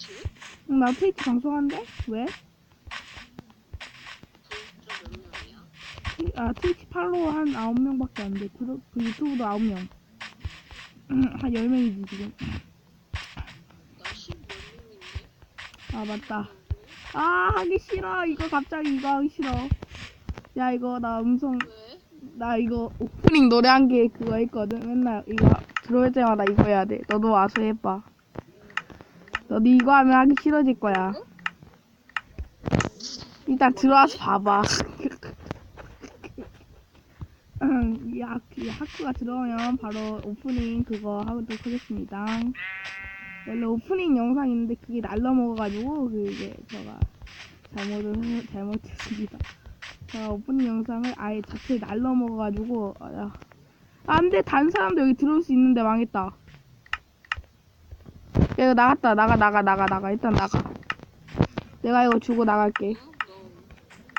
트위치? 응, 나 트위치 방송하는데? 왜? 트- 아, 트위치 팔로워 한 9명밖에 안 돼. 그, 그 유튜브도 9명. 한 10명이지, 지금. 나 10몇 명인데? 아, 맞다. 아, 하기 싫어. 이거 갑자기 이거 하기 싫어. 야, 이거 나 음성, 왜? 나 이거 오프닝 노래 한 게 그거 했거든. 맨날 이거 들어올 때마다 이거 해야 돼. 너도 와서 해봐. 너도 이거 하면 하기 싫어질 거야. 일단 들어와서 봐봐. 음, 이, 학, 이 학교가 들어오면 바로 오프닝 그거 하도록 하겠습니다. 원래 오프닝 영상 있는데 그게 날라 먹어가지고 그게 제가 잘못을 해- 잘못했습니다. 제가 오프닝 영상을 아예 자체에 날라 먹어가지고 아, 야. 안돼 다른 사람도 여기 들어올 수 있는데 망했다. 야 이거 나갔다 나가 나가 나가 나가 일단 나가. 내가 이거 주고 나갈게.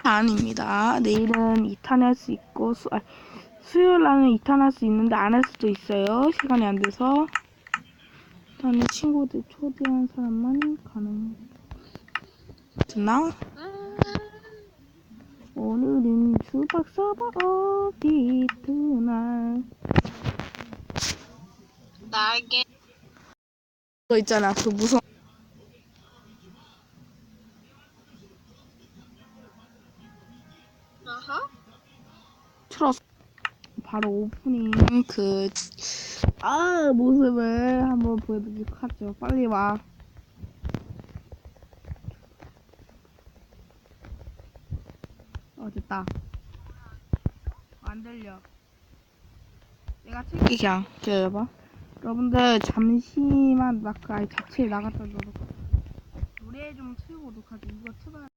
아닙니다. 내일은 2탄 할 수 있고 수, 아, 수요일 날은 2탄 할 수 있는데 안 할 수도 있어요. 시간이 안 돼서. 일단은 친구들 초대한 사람만 가능. 됐나? 오늘은 수박 서버 업데이트 날. 날개 그 거 있잖아. 그 무서운. 아하? 틀었어. 바로 오프닝 그, 아, 모습을 한번 보여드리도록 하죠. 빨리 와. 어, 됐다. 안 들려. 내가 틀게 그냥 기다려봐. 여러분들 잠시만 마크 아예 자체에 나갔다 넣어. 노래 좀 틀고 오도록 하죠. 이거 틀어야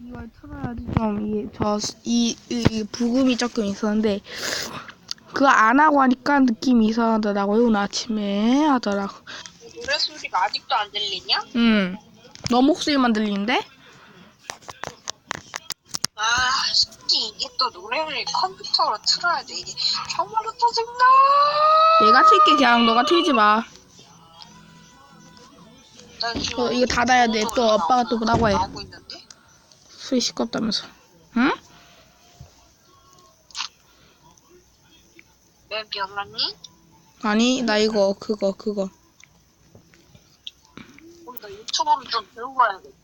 이걸 틀어야지 좀이저이 이 부금이 조금 있었는데 그거 안 하고 하니까 느낌이 이상하더라고요 오늘 아침에 하더라고. 노래 소리가 아직도 안 들리냐? 응. 너 목소리만 들리는데? 아, 씨, 이게 또 노래를 컴퓨터로 틀어야 돼. 이게 정말로 짜증나. 내가 틀게 그냥 너가 틀지 마. 난 지금 어, 이거 닫아야 돼. 또 아빠가 또 뭐라고 해. 나오고 있는데. 소리 시끄럽다면서. 응? 왜 미안하니? 아니 나 이거 그거 그거. 어, 나 유튜브를 좀 배우고 와야겠다.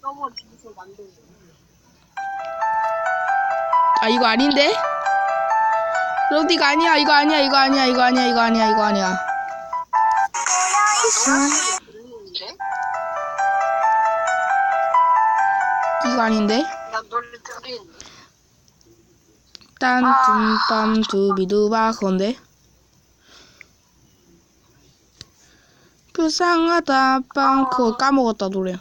서버 주소 만들고. 아 이거 아닌데? 로디가 아니야. 이거 아니야. 이거 아니야. 이거 아니야. 이거 아니야. 이거 아니야. 이거 아닌데? 딴 둠밤 두비두바 그건데? 불쌍하다 빵. 그거 까먹었다 노래.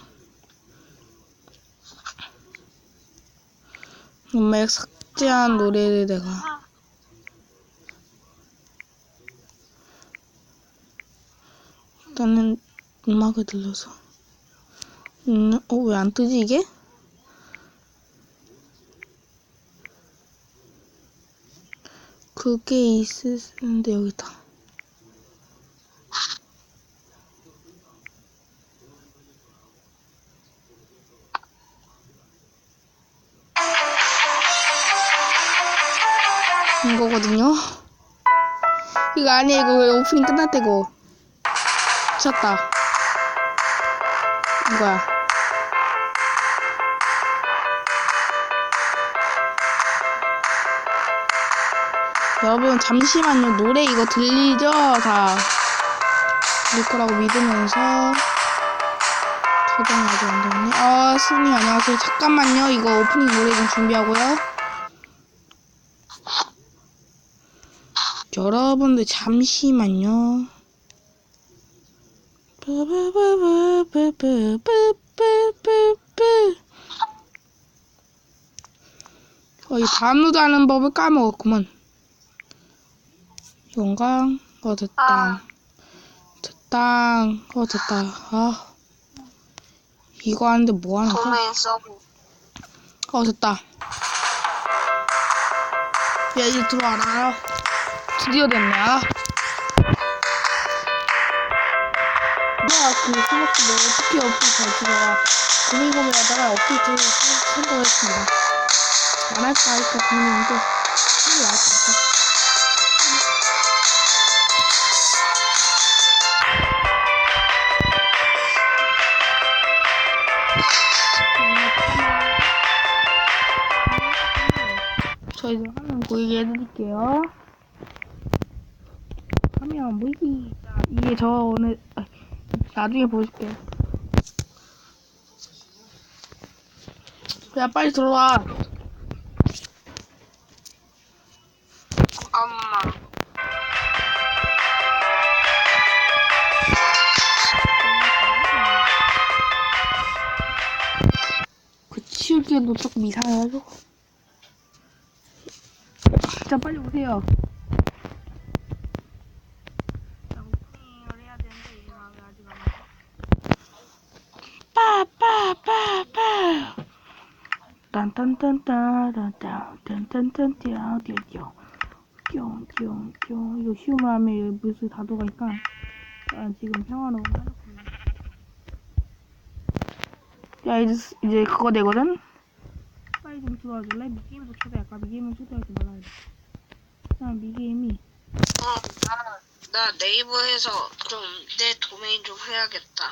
엄 마 삭제한 노래를 내가 일단은 음악을 들려서 음, 어, 왜 안 뜨지 이게? 그게 있었는데 여기다. 거거든요. 이거 아니야 이거 오프닝 끝날 때고. 미쳤다. 이거야. 여러분 잠시만요 노래 이거 들리죠 다 들릴 거라고 믿으면서 안 됐네 아 스님 안녕하세요 잠깐만요 이거 오프닝 노래 좀 준비하고요 여러분들 잠시만요. 어, 이 단우도 하는 법을 까먹었구먼. 용광, 어, 됐다. 아. 됐다. 어, 됐다. 아. 이거 하는데 뭐 하는 거야? 어, 됐다. 야, 이제 들어와라. 드디어 됐네 아. 그 스마트를 어떻게 업데이트 제가 고민 고민하다가 업데이트를 선택했습니다. 안 할까 할까 고민했는데 하지 말까 저 이제 화면 보이게 해드릴게요. 보이기. 자, 이게 저 오늘 아, 나중에 보여줄게요. 야 빨리 들어와. 잠깐만. 그 치울기도 조금 이상해가지고. 자 빨리 오세요. 자 오프닝을 해야 되는데 이게 마음에 아직 안 와. 빠빠빠빠. 딴딴딴따란딴딴딴딴 띠용 띠용띠용띠용 이거 하면 여기 물수 다도가니까 난 지금 평화로운. 야 이제 스- 이제 그거 되거든. 빨리 좀 들어와 줄래? 미게임도 초대할까? 미게임은 초대하지 말아야 돼. 그냥 미게임이 어, 나, 나 네이버에서 좀 내 도메인 좀 해야겠다.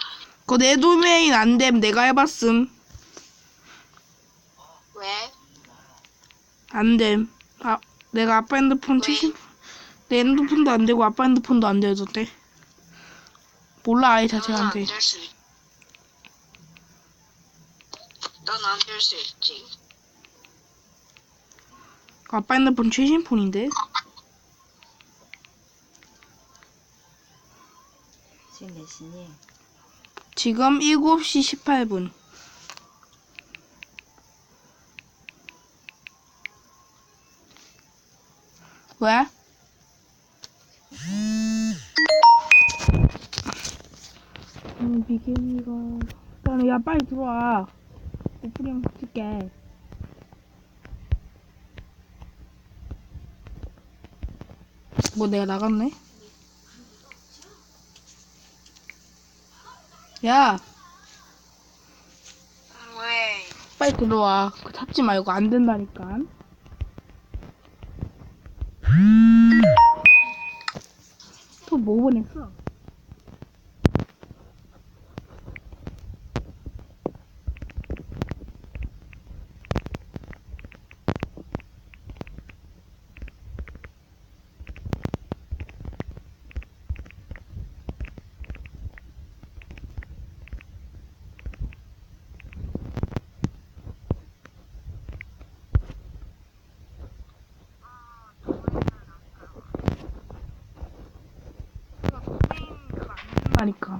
그거 내 도메인 안 됨. 내가 해봤음. 왜? 안 됨. 아, 내가 아빠 핸드폰 왜? 70, 내 핸드폰도 안 되고 아빠 핸드폰도 안 되던데. 몰라 아예 자체가 안 돼. 넌안될 수 있. 넌안 될수 있지. 아빠 핸드폰 최신 폰인데. 지금 몇 시니? 지금 7시 18분. 왜? 음. 일단은, 야, 빨리 들어와. 오프닝 찍게. 뭐, 내가 나갔네? 야! 왜? 빨리 들어와. 그거 찾지 말고 안 된다니까. 또 뭐 보냈어? 하니까.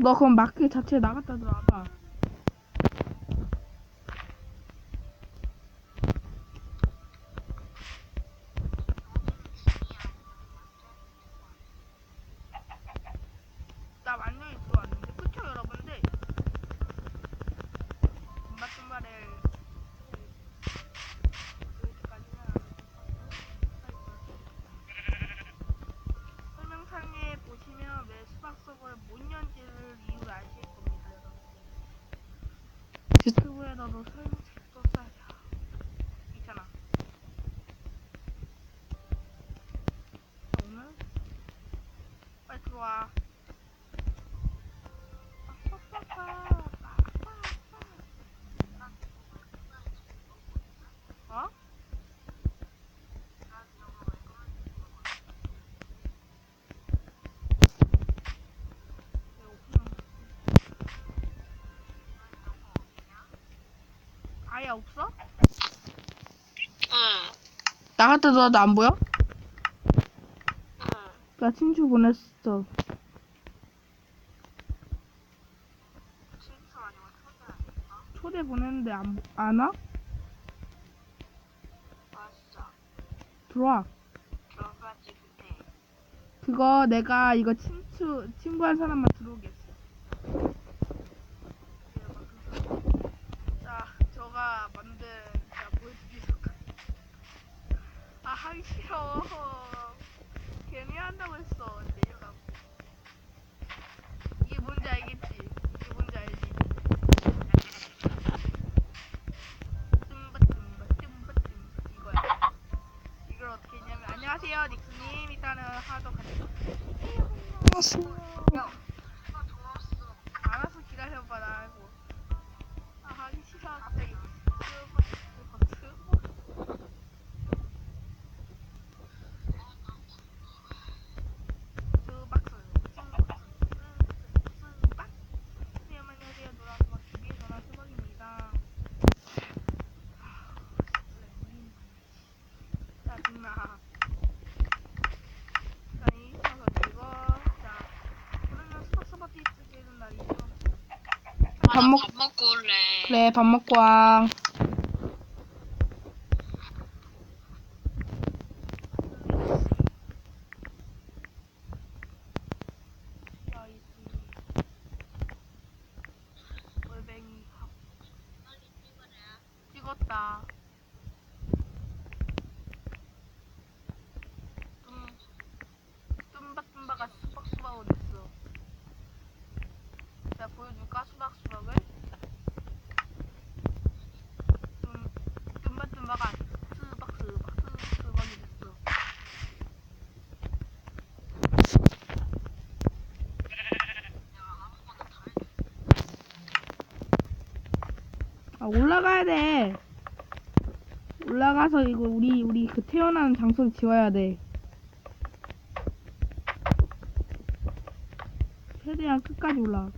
너 그럼 마크 자체에 나갔다 들어와봐. 유 없어? 응. 나갈 때 너도 안 보여? 응. 나 친추 보냈어. 친수 아니면 초대 아닐까? 초대 보냈는데 안, 안 와? 맞아. 들어와. 결과지 근데. 그거 내가 이거 친추, 친구한 사람만 들어오게 했어. 자, 만든, 자, 보여드리도록 아, 하기 싫어. 괜히 한다고 했어. 내려가고. 이게 뭔지 알겠지? 이게 뭔지 알지? 뜸바, 뜸바, 뜸바, 뜸바. 이거야. 이걸 어떻게 했냐면, 안녕하세요, 닉스님. 일단은 하도 같이. 야, 나 좋았어. 알아서 기다려봐 나고 아 하기 싫어 갑자기 트버 트버 트버 수박수 수박 수박 네 안녕하세요 노란 수박 TV의 노란 수박입니다 짜증나 아니 서서 이거 자 그러면 수박 수박 티 쓰는 날이죠 아, 밥나 먹- 밥 먹고 올래. 그래 밥 먹고 와. 골뱅이 밥 찍었다. 뚱 뚱박뚱박아 수박수박 어딨어? 자 보여줄까 수박수박을 좀 뜸박뜸박한 수박수박 수박이 됐어 아 올라가야 돼. 올라가서 이거 우리 우리 그 태어난 장소를 지워야 돼. 최대한 끝까지 올라